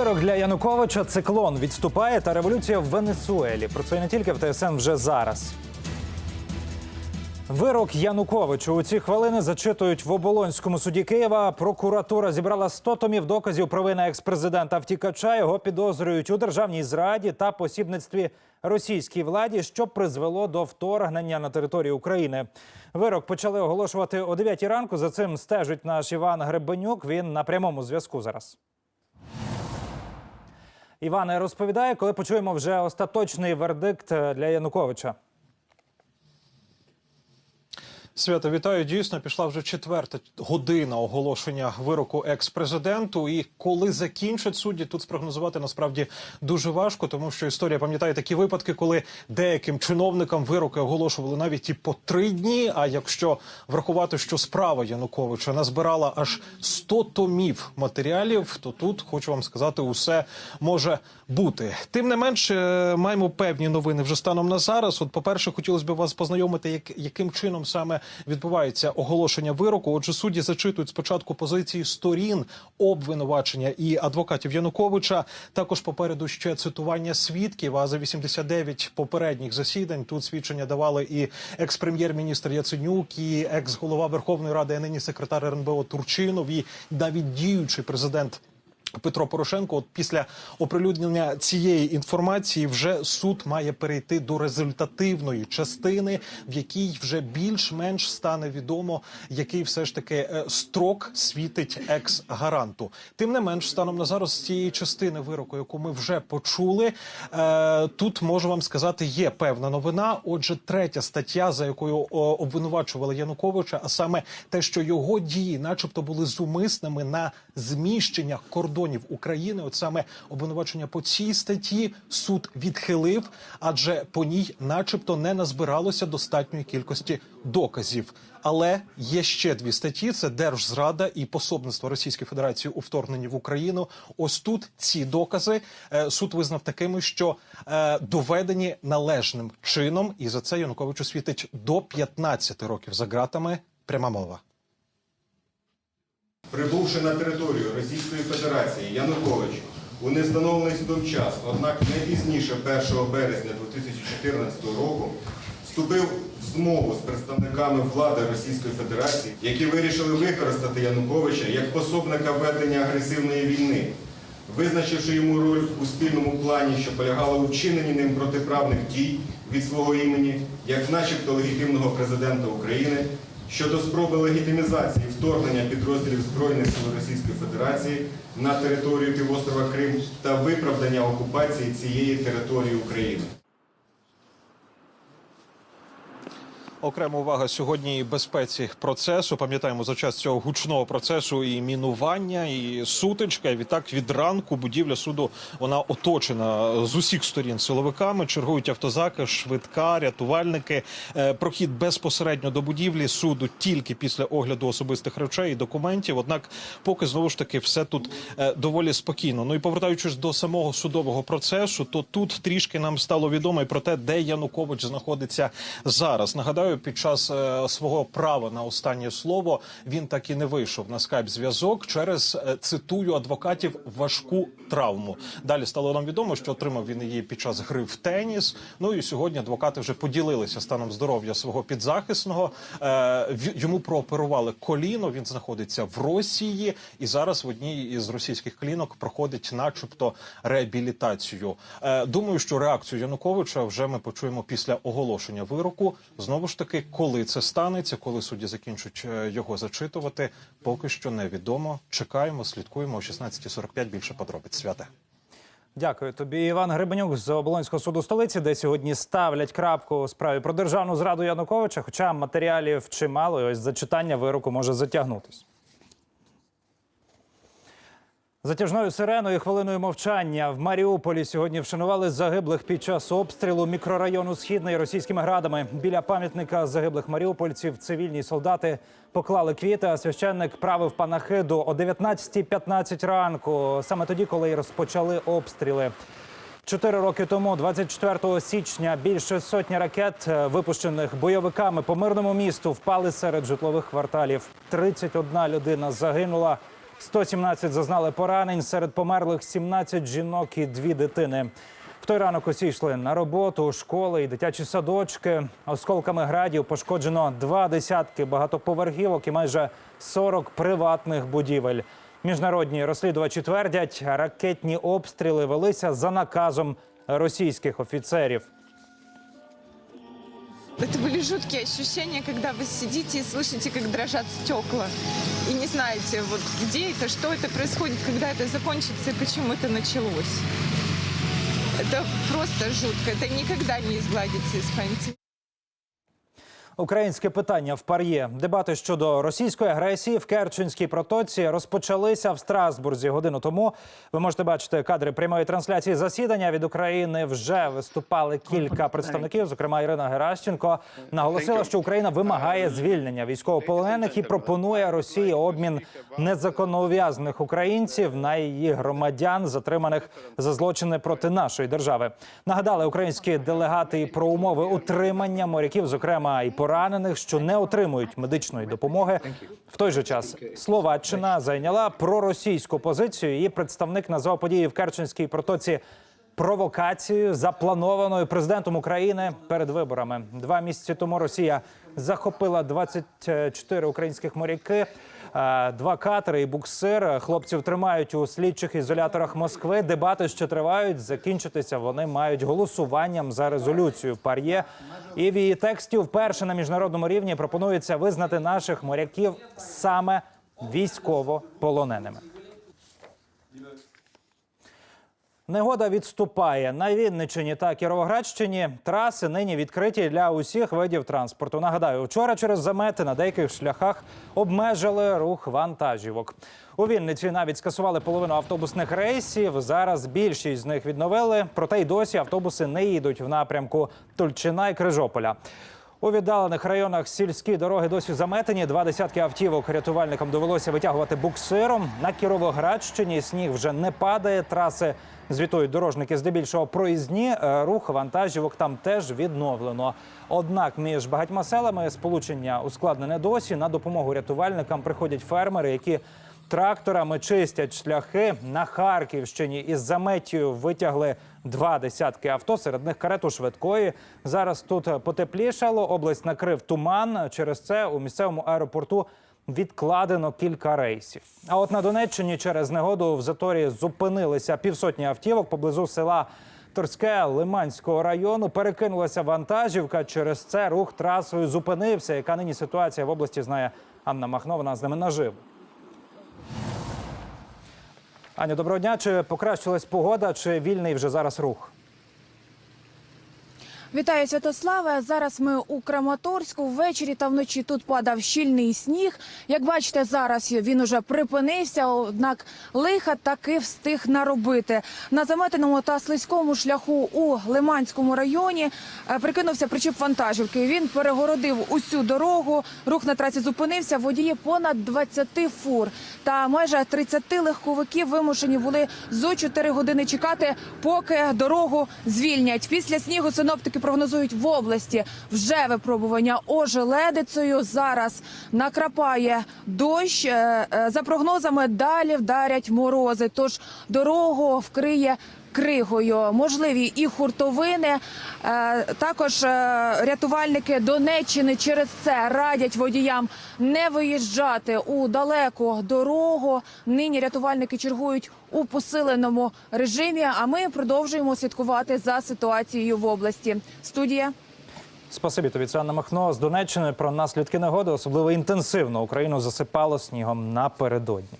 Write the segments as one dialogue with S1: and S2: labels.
S1: Вирок для Януковича циклон відступає та революція в Венесуелі. Про це не тільки в ТСН вже зараз. Вирок Януковичу у ці хвилини зачитують в оболонському суді Києва. Прокуратура зібрала 100 томів доказів провини експрезидента втікача. Його підозрюють у державній зраді та посібництві російській владі, що призвело до вторгнення на територію України. Вирок почали оголошувати о 9 ранку. За цим стежить наш Іван Гребенюк. Він на прямому зв'язку зараз. Іване розповідає, коли почуємо вже остаточний вердикт для Януковича.
S2: Свято, вітаю. Дійсно, пішла вже четверта година оголошення вироку екс-президенту. І коли закінчать судді, тут спрогнозувати насправді дуже важко, тому що історія пам'ятає такі випадки, коли деяким чиновникам вироки оголошували навіть і по три дні. А якщо врахувати, що справа Януковича назбирала аж 100 томів матеріалів, то тут хочу вам сказати, усе може бути. Тим не менш, е, маємо певні новини вже станом на зараз. От, по перше, хотілося б вас познайомити, як, яким чином саме відбувається оголошення вироку. Отже, судді зачитують спочатку позиції сторін обвинувачення і адвокатів Януковича. Також попереду ще цитування свідків. А за 89 попередніх засідань тут свідчення давали і екс-прем'єр-міністр Яценюк, і екс-голова Верховної Ради, а нині секретар РНБО Турчинов, і навіть діючий президент. Петро Порошенко, от після оприлюднення цієї інформації, вже суд має перейти до результативної частини, в якій вже більш-менш стане відомо, який все ж таки е, строк світить екс-гаранту. Тим не менш, станом на зараз цієї частини вироку, яку ми вже почули, е, тут можу вам сказати, є певна новина. Отже, третя стаття, за якою обвинувачували Януковича, а саме те, що його дії, начебто, були зумисними на зміщення кордонів України. От саме обвинувачення по цій статті суд відхилив, адже по ній, начебто, не назбиралося достатньої кількості доказів. Але є ще дві статті: це держзрада і пособництво Російської Федерації у вторгненні в Україну. Ось тут ці докази е, суд визнав такими, що е, доведені належним чином, і за це Януковичу світить до 15 років за ґратами. Пряма мова.
S3: Прибувши на територію Російської Федерації Янукович у невстановлений судом час, однак не пізніше 1 березня 2014 року, вступив в змову з представниками влади Російської Федерації, які вирішили використати Януковича як пособника ведення агресивної війни, визначивши йому роль у спільному плані, що полягала у вчиненні ним протиправних дій від свого імені, як начебто легітимного президента України щодо спроби легітимізації вторгнення підрозділів Збройних сил Російської Федерації на територію півострова Крим та виправдання окупації цієї території України.
S2: Окрема увага сьогодні і безпеці процесу. Пам'ятаємо за час цього гучного процесу і мінування, і сутичка. І Відтак від ранку будівля суду вона оточена з усіх сторін силовиками. Чергують автозаки, швидка, рятувальники. Е, Прохід безпосередньо до будівлі суду тільки після огляду особистих речей і документів. Однак, поки знову ж таки все тут е, доволі спокійно. Ну і повертаючись до самого судового процесу, то тут трішки нам стало відомо і про те, де Янукович знаходиться зараз. Нагадаю, під час е, свого права на останнє слово він так і не вийшов на скайп зв'язок через е, цитую адвокатів важку травму. Далі стало нам відомо, що отримав він її під час гри в теніс. Ну і сьогодні адвокати вже поділилися станом здоров'я свого підзахисного. Е, йому прооперували коліно. Він знаходиться в Росії, і зараз в одній із російських клінок проходить, начебто, реабілітацію. Е, думаю, що реакцію Януковича вже ми почуємо після оголошення вироку. Знову ж таки, коли це станеться, коли судді закінчать е, його зачитувати, поки що невідомо. Чекаємо, слідкуємо о 16.45 Більше подробиць. Святе.
S1: Дякую тобі, Іван Гребенюк з Оболонського суду столиці, де сьогодні ставлять крапку у справі про державну зраду Януковича. Хоча матеріалів чимало, і ось зачитання вироку може затягнутись. Затяжною сиреною хвилиною мовчання в Маріуполі сьогодні вшанували загиблих під час обстрілу мікрорайону Східний російськими градами. Біля пам'ятника загиблих маріупольців цивільні солдати поклали квіти, а священник правив панахиду о 19.15 ранку, саме тоді, коли й розпочали обстріли. Чотири роки тому, 24 січня, більше сотні ракет, е, випущених бойовиками по мирному місту, впали серед житлових кварталів. 31 людина загинула. 117 зазнали поранень. Серед померлих 17 жінок і дві дитини. В той ранок усі йшли на роботу, школи і дитячі садочки. Осколками градів пошкоджено два десятки багатоповерхівок і майже 40 приватних будівель. Міжнародні розслідувачі твердять, ракетні обстріли велися за наказом російських офіцерів.
S4: Это были жуткие ощущения, когда вы сидите и слышите, как дрожат стекла. И не знаете, вот где это, что это происходит, когда это закончится и почему это началось. Это просто жутко. Это никогда не изгладится из памяти.
S1: Українське питання в пар'є. Дебати щодо російської агресії в Керченській протоці розпочалися в Страсбурзі годину тому. Ви можете бачити кадри прямої трансляції засідання від України. Вже виступали кілька представників. Зокрема, Ірина Геращенко наголосила, що Україна вимагає звільнення військовополонених і пропонує Росії обмін незаконноув'язнених українців на її громадян, затриманих за злочини проти нашої держави. Нагадали українські делегати і про умови утримання моряків, зокрема і поранених, що не отримують медичної допомоги. В той же час Словаччина зайняла проросійську позицію. Її представник назвав події в Керченській протоці провокацією, запланованою президентом України перед виборами. Два місяці тому Росія захопила 24 українських моряки. Е, Два катери і буксир хлопців тримають у слідчих ізоляторах Москви. Дебати що тривають. Закінчитися вони мають голосуванням за резолюцію пар'є. І в її тексті вперше на міжнародному рівні пропонується визнати наших моряків саме військовополоненими. Негода відступає на Вінниччині та Кіровоградщині. Траси нині відкриті для усіх видів транспорту. Нагадаю, вчора через замети на деяких шляхах обмежили рух вантажівок. У Вінниці навіть скасували половину автобусних рейсів. Зараз більшість з них відновили. Проте й досі автобуси не їдуть в напрямку Тульчина і Крижополя. У віддалених районах сільські дороги досі заметені. Два десятки автівок рятувальникам довелося витягувати буксиром. На Кіровоградщині сніг вже не падає. Траси звітують дорожники здебільшого проїзні. Е, Рух вантажівок там теж відновлено. Однак між багатьма селами сполучення ускладнене досі. На допомогу рятувальникам приходять фермери, які Тракторами чистять шляхи на Харківщині із заметію витягли два десятки авто. Серед них карету швидкої. Зараз тут потеплішало. Область накрив туман. Через це у місцевому аеропорту відкладено кілька рейсів. А от на Донеччині через негоду в заторі зупинилися півсотні автівок поблизу села. Торське Лиманського району перекинулася вантажівка. Через це рух трасою зупинився. Яка нині ситуація в області знає Анна Махно. Вона з ними наживо. Аня, доброго дня. Чи покращилась погода, чи вільний вже зараз рух?
S5: Вітаю Святославе. Зараз ми у Краматорську. Ввечері та вночі тут падав щільний сніг. Як бачите, зараз він уже припинився, однак лиха таки встиг наробити. На заметеному та слизькому шляху у Лиманському районі е, прикинувся причіп вантажівки. Він перегородив усю дорогу. Рух на трасі зупинився. Водії понад 20 фур та майже 30 легковиків вимушені були зо 4 години чекати, поки дорогу звільнять. Після снігу синоптики прогнозують в області вже випробування ожеледицею. Зараз накрапає дощ. Е, е, За прогнозами далі вдарять морози. Тож дорогу вкриє. Кригою можливі і хуртовини. Е, Також е, рятувальники Донеччини через це радять водіям не виїжджати у далеку дорогу. Нині рятувальники чергують у посиленому режимі. А ми продовжуємо слідкувати за ситуацією в області. Студія.
S1: Спасибі тобі, це Махно з Донеччини про наслідки негоди. Особливо інтенсивно Україну засипало снігом напередодні.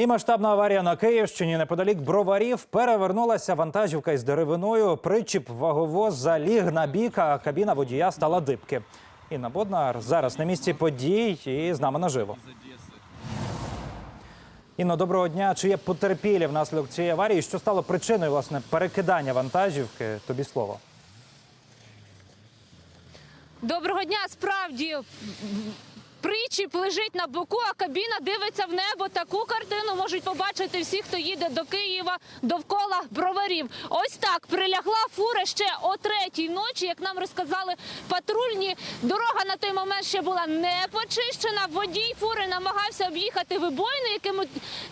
S1: І масштабна аварія на Київщині неподалік броварів перевернулася вантажівка із деревиною. Причіп ваговоз заліг на бік, а кабіна водія стала дибки. Інна Боднар зараз на місці подій і з нами наживо. Інно, доброго дня. Чи є потерпілі внаслідок цієї аварії? Що стало причиною власне перекидання вантажівки? Тобі слово.
S6: Доброго дня. Справді Причіп лежить на боку, а кабіна дивиться в небо. Таку картину можуть побачити всі, хто їде до Києва довкола броварів. Ось так прилягла фура ще о третій ночі. Як нам розказали патрульні, дорога на той момент ще була не почищена. Водій фури намагався об'їхати вибоїни, яким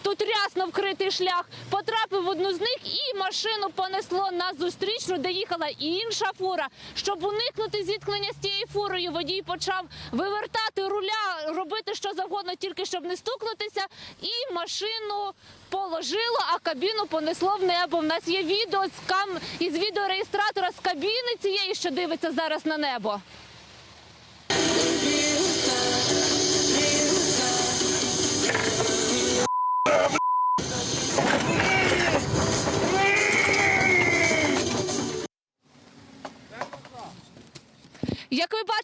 S6: тут рясно вкритий шлях. Потрапив в одну з них і машину понесло на зустрічну, де їхала інша фура. Щоб уникнути зіткнення з тією фурою, водій почав вивертати руля, робити що завгодно, тільки щоб не стукнутися, і машину положило, а кабіну понесло в небо. В нас є відео з кам із відеореєстратора з кабіни цієї, що дивиться зараз на небо.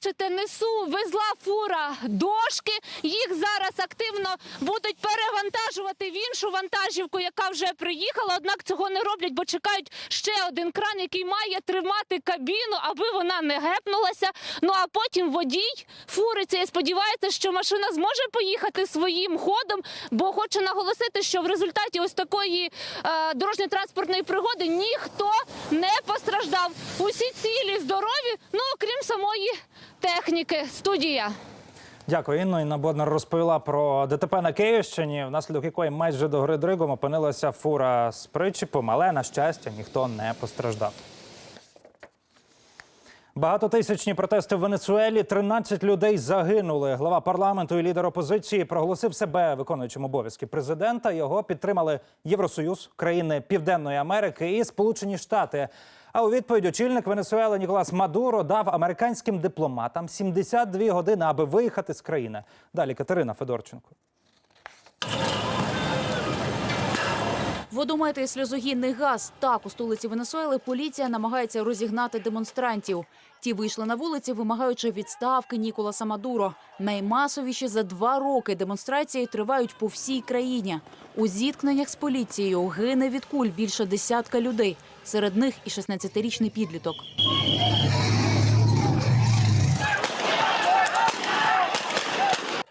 S6: Бачите, несу везла фура дошки. Їх зараз активно будуть перевантажувати в іншу вантажівку, яка вже приїхала. Однак цього не роблять, бо чекають ще один кран, який має тримати кабіну, аби вона не гепнулася. Ну а потім водій фури цієї сподівається, що машина зможе поїхати своїм ходом, бо хоче наголосити, що в результаті ось такої е, дорожньо-транспортної пригоди ніхто не постраждав. Усі цілі здорові, ну окрім самої техніки. Студія.
S1: Дякую, Інно. Інна Боднар розповіла про ДТП на Київщині, внаслідок якої майже до гори дригом опинилася фура з причіпом, але на щастя ніхто не постраждав. Багатотисячні протести в Венесуелі. 13 людей загинули. Глава парламенту і лідер опозиції проголосив себе виконуючим обов'язки президента. Його підтримали Євросоюз, країни Південної Америки і Сполучені Штати. А у відповідь очільник Венесуели Ніколас Мадуро дав американським дипломатам 72 години, аби виїхати з країни. Далі Катерина Федорченко.
S7: Водомети і сльозогінний газ. Так, у столиці Венесуели поліція намагається розігнати демонстрантів. Ті вийшли на вулиці, вимагаючи відставки Ніколаса Мадуро. Наймасовіші за два роки демонстрації тривають по всій країні. У зіткненнях з поліцією гине від куль більше десятка людей. Серед них і 16-річний підліток.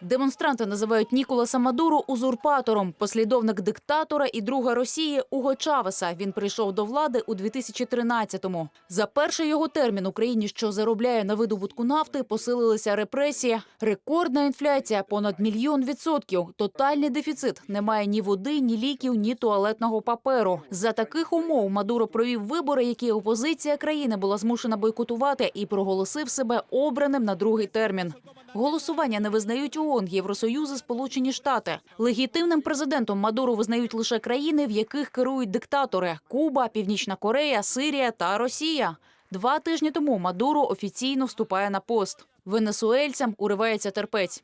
S7: Демонстранти називають Ніколаса Мадуру узурпатором, послідовник диктатора і друга Росії Уго Чавеса. Він прийшов до влади у 2013-му. За перший його термін Україні, що заробляє на видобутку нафти, посилилися репресії. Рекордна інфляція понад мільйон відсотків. Тотальний дефіцит. Немає ні води, ні ліків, ні туалетного паперу. За таких умов Мадуро провів вибори, які опозиція країни була змушена бойкотувати, і проголосив себе обраним на другий термін. Голосування не визнають ООН, Євросоюз і Сполучені Штати. Легітимним президентом Мадуру визнають лише країни, в яких керують диктатори: Куба, Північна Корея, Сирія та Росія. Два тижні тому Мадуро офіційно вступає на пост. Венесуельцям уривається терпець.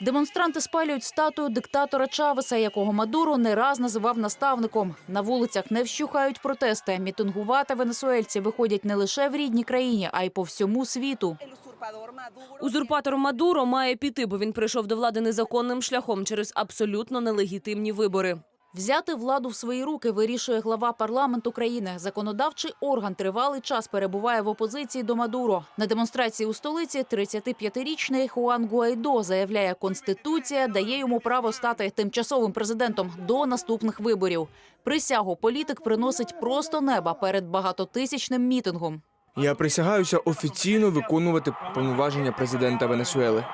S7: Демонстранти спалюють статую диктатора Чавеса, якого Мадуро не раз називав наставником. На вулицях не вщухають протести. Мітингувати венесуельці виходять не лише в рідній країні, а й по всьому світу.
S8: Узурпатор Мадуро має піти, бо він прийшов до влади незаконним шляхом через абсолютно нелегітимні вибори.
S7: Взяти владу в свої руки вирішує глава парламенту країни. Законодавчий орган тривалий час перебуває в опозиції до Мадуро. На демонстрації у столиці 35-річний Хуан Гуайдо заявляє, конституція дає йому право стати тимчасовим президентом до наступних виборів. Присягу політик приносить просто неба перед багатотисячним мітингом.
S9: Я присягаюся офіційно виконувати повноваження президента Венесуели.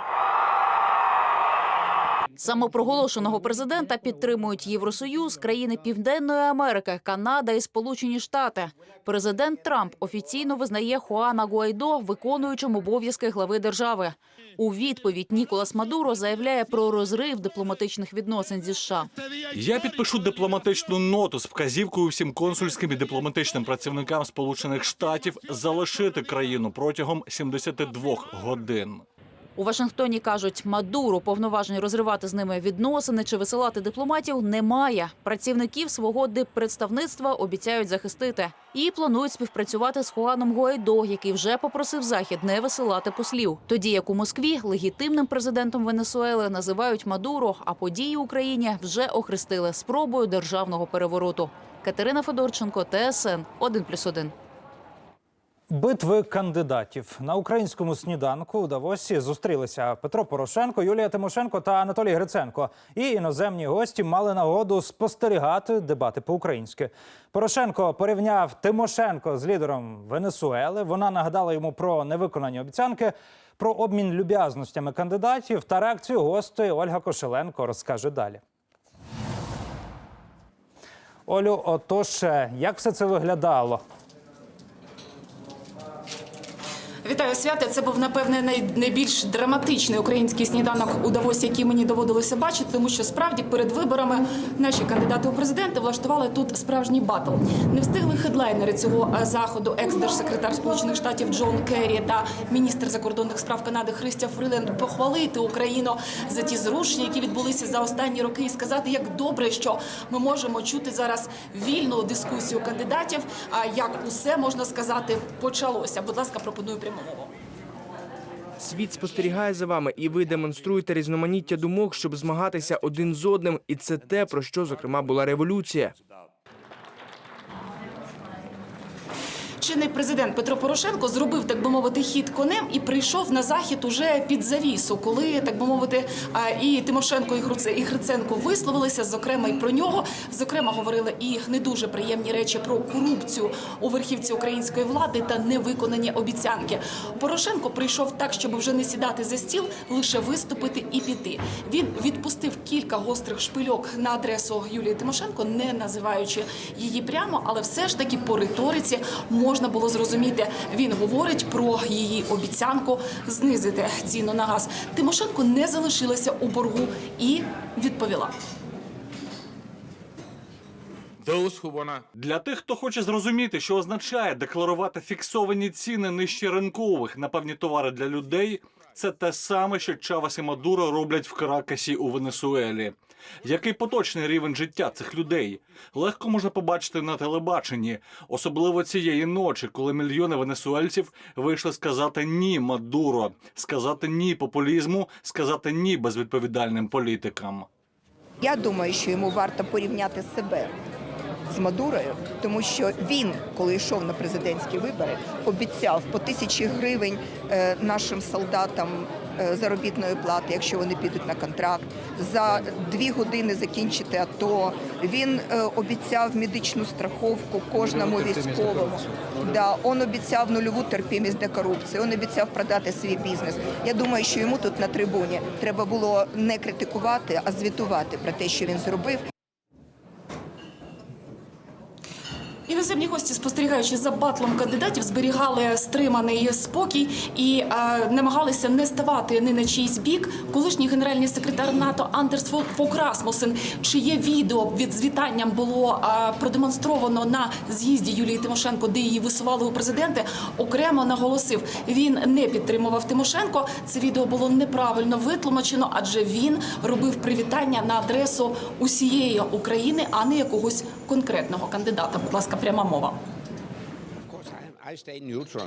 S7: Самопроголошеного президента підтримують Євросоюз, країни Південної Америки, Канада і Сполучені Штати. Президент Трамп офіційно визнає Хуана Гуайдо виконуючим обов'язки глави держави. У відповідь Ніколас Мадуро заявляє про розрив дипломатичних відносин зі США.
S10: Я підпишу дипломатичну ноту з вказівкою всім консульським і дипломатичним працівникам Сполучених Штатів залишити країну протягом 72 годин.
S7: У Вашингтоні кажуть, Мадуро повноважень розривати з ними відносини чи висилати дипломатів немає. Працівників свого диппредставництва обіцяють захистити і планують співпрацювати з Хуаном Гуайдо, який вже попросив захід не висилати послів. Тоді як у Москві легітимним президентом Венесуели називають Мадуро, а події Україні вже охрестили спробою державного перевороту. Катерина Федорченко, ТСН 1+,1.
S1: Битви кандидатів на українському сніданку у Давосі зустрілися Петро Порошенко, Юлія Тимошенко та Анатолій Гриценко. І іноземні гості мали нагоду спостерігати дебати по-українськи. Порошенко порівняв Тимошенко з лідером Венесуели. Вона нагадала йому про невиконані обіцянки, про обмін люб'язностями кандидатів та реакцію гостей Ольга Кошеленко розкаже далі. Олю, отож, як все це виглядало?
S11: Вітаю свята. Це був напевне найбільш драматичний український сніданок у Давосі, який мені доводилося бачити, тому що справді перед виборами наші кандидати у президенти влаштували тут справжній батл. Не встигли хедлайнери цього е, заходу, екс-держсекретар Сполучених Штатів Джон Керрі та міністр закордонних справ Канади Христя Фриленд похвалити Україну за ті зрушення, які відбулися за останні роки, і сказати, як добре, що ми можемо чути зараз вільну дискусію кандидатів. А як усе можна сказати почалося. Будь ласка, пропоную пряму мову.
S9: Світ спостерігає за вами, і ви демонструєте різноманіття думок, щоб змагатися один з одним. І це те, про що зокрема була революція.
S11: Чинний президент Петро Порошенко зробив, так би мовити, хід конем і прийшов на захід уже під завісу, коли так би мовити, і Тимошенко, і Гриценко висловилися, зокрема і про нього. Зокрема, говорили і не дуже приємні речі про корупцію у верхівці української влади та невиконані обіцянки. Порошенко прийшов так, щоб вже не сідати за стіл, лише виступити і піти. Він відпустив кілька гострих шпильок на адресу Юлії Тимошенко, не називаючи її прямо, але все ж таки по риториці можна було зрозуміти. Він говорить про її обіцянку знизити ціну на газ. Тимошенко не залишилася у боргу і відповіла.
S10: Для тих, хто хоче зрозуміти, що означає декларувати фіксовані ціни нижче ринкових на певні товари для людей, це те саме, що Чавес і Мадуро роблять в Каракасі у Венесуелі. Який поточний рівень життя цих людей легко можна побачити на телебаченні, особливо цієї ночі, коли мільйони венесуельців вийшли сказати ні Мадуро, сказати ні популізму, сказати ні безвідповідальним політикам.
S12: Я думаю, що йому варто порівняти себе з Мадурою, тому що він, коли йшов на президентські вибори, обіцяв по тисячі гривень е, нашим солдатам заробітної плати, якщо вони підуть на контракт, за дві години закінчити АТО. Він е, обіцяв медичну страховку кожному військовому. Да, он обіцяв нульову терпімість до корупції. Он обіцяв продати свій бізнес. Я думаю, що йому тут на трибуні треба було не критикувати, а звітувати про те, що він зробив.
S11: Іноземні гості, спостерігаючи за батлом кандидатів, зберігали стриманий спокій і е, намагалися не ставати ні на чийсь бік. Колишній генеральний секретар НАТО Андерс Фо- Фок Расмусен, чиє відео від з вітанням було е, продемонстровано на з'їзді Юлії Тимошенко, де її висували у президенти, окремо наголосив, він не підтримував Тимошенко. Це відео було неправильно витлумачено, адже він робив привітання на адресу усієї України, а не якогось конкретного кандидата. Будь ласка, пряма мова.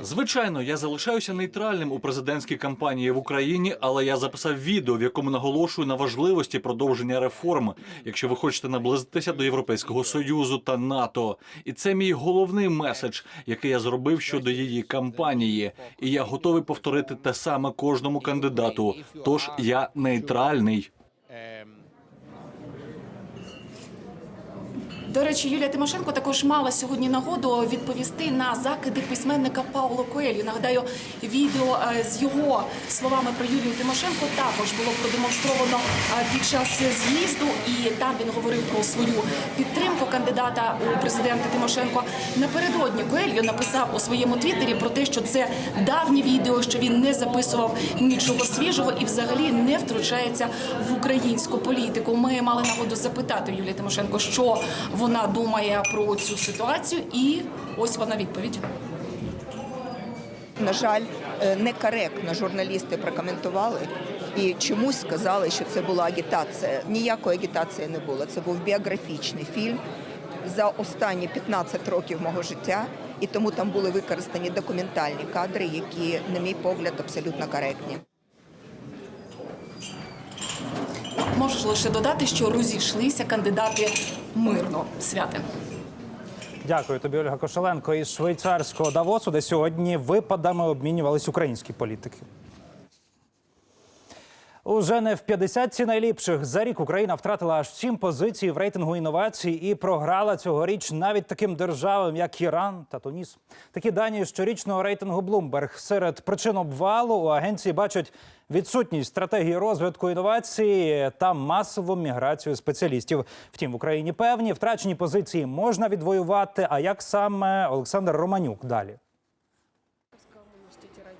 S10: Звичайно, я залишаюся нейтральним у президентській кампанії в Україні, але я записав відео, в якому наголошую на важливості продовження реформ, якщо ви хочете наблизитися до Європейського союзу та НАТО. І це мій головний меседж, який я зробив щодо її кампанії. І я готовий повторити те саме кожному кандидату. Тож я нейтральний.
S11: До речі, Юлія Тимошенко також мала сьогодні нагоду відповісти на закиди письменника Пауло Коелю. Нагадаю, відео е, з його словами про Юлію Тимошенко також було продемонстровано е, під час з'їзду, і там він говорив про свою підтримку кандидата у президенти Тимошенко. Напередодні Коельо написав у своєму твіттері про те, що це давнє відео, що він не записував нічого свіжого і взагалі не втручається в українську політику. Ми мали нагоду запитати Юлію Тимошенко, що вона думає про цю ситуацію, і ось вона відповідь.
S12: На жаль, е, некоректно журналісти прокоментували і чомусь сказали, що це була агітація. Ніякої агітації не було. Це був біографічний фільм за останні 15 років мого життя, і тому там були використані документальні кадри, які, на мій погляд, абсолютно коректні.
S11: Можеш лише додати, що розійшлися кандидати мирно святи.
S1: Дякую тобі, Ольга Кошеленко із швейцарського Давосу, де сьогодні випадами обмінювались українські політики. Уже не в 50 найліпших за рік Україна втратила аж сім позицій в рейтингу інновацій і програла цьогоріч навіть таким державам, як Іран та Туніс. Такі дані щорічного рейтингу Bloomberg. Серед причин обвалу у агенції бачать відсутність стратегії розвитку інновацій та масову міграцію спеціалістів. Втім, в Україні певні втрачені позиції можна відвоювати. А як саме Олександр Романюк далі?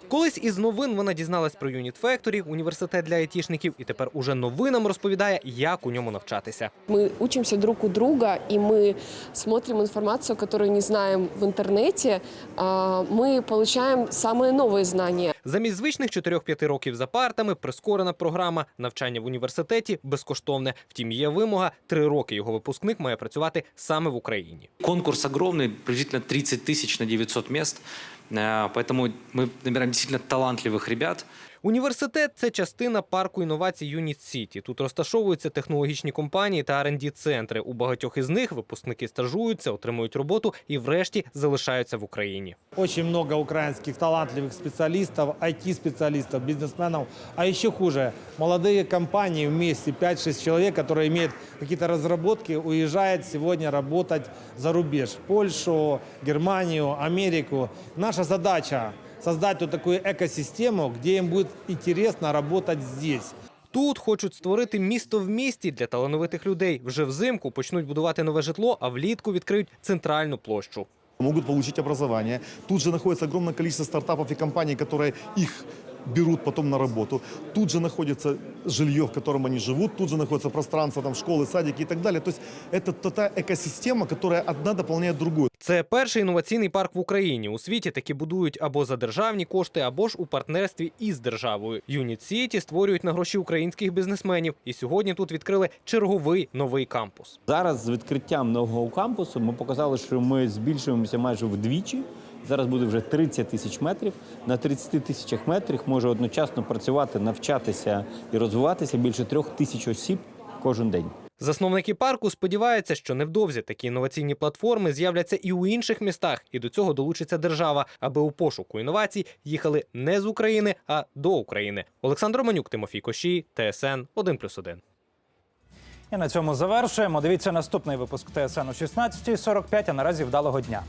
S13: Колись із новин вона дізналась про Unit Factory, університет для айтішників, і тепер уже новинам розповідає, як у ньому навчатися.
S14: Мы учимся друг у друга, и мы смотрим информацию, которую не знаем в интернете. А, Мы получаем самые новые знания.
S13: Замість звичних 4-5 років за партами прискорена програма навчання в університеті безкоштовне. Втім, є вимога 3 роки його випускник має працювати саме в Україні.
S15: Конкурс огромный, приблизительно 30 тысяч на 900 мест. Э, Поэтому мы набираем действительно талантливых ребят.
S13: Університет це частина парку інновацій Юніт Сіті. Тут розташовуються технологічні компанії та rd центри. У багатьох із них випускники стажуються, отримують роботу і, врешті, залишаються в Україні.
S16: Очень много украинских талантливых специалистов, IT-специалистов, бизнесменов. А еще хуже, молодые компании вместе, 5-6 человек, которые имеют какие-то разработки, уезжают сегодня работать за рубеж. В Польшу, Германию, Америку. Наша задача создать вот такую экосистему, где им будет интересно работать здесь.
S13: Тут хочуть створити місто в місті для талановитих людей. Вже взимку почнуть будувати нове житло, а влітку відкриють центральну площу.
S17: могут получить образование. Тут же находится огромное количество стартапов и компаний, которые их берут потом на работу. Тут же находится жилье, в котором они живут, тут же находится пространство, там, школы, садики и так далее. То есть это та- та экосистема, которая одна дополняет другую.
S13: Це перший інноваційний парк в Україні. У світі такі будують або за державні кошти, або ж у партнерстві із державою. Юніт Сіті створюють на гроші українських бізнесменів. І сьогодні тут відкрили черговий новий кампус.
S18: Зараз з відкриттям нового кампусу ми показали, що ми збільшуємося майже вдвічі. Зараз буде вже 30 тисяч метрів. На 30 тисячах метрів може одночасно працювати, навчатися і розвиватися більше трьох тисяч осіб кожен день.
S13: Засновники парку сподіваються, що невдовзі такі інноваційні платформи з'являться і у інших містах, і до цього долучиться держава, аби у пошуку інновацій їхали не з України, а до України. Олександр Романюк, Тимофій Кощій, ТСН 1+,1.
S1: І на цьому завершуємо. Дивіться наступний випуск ТСН о 16.45, а наразі вдалого дня.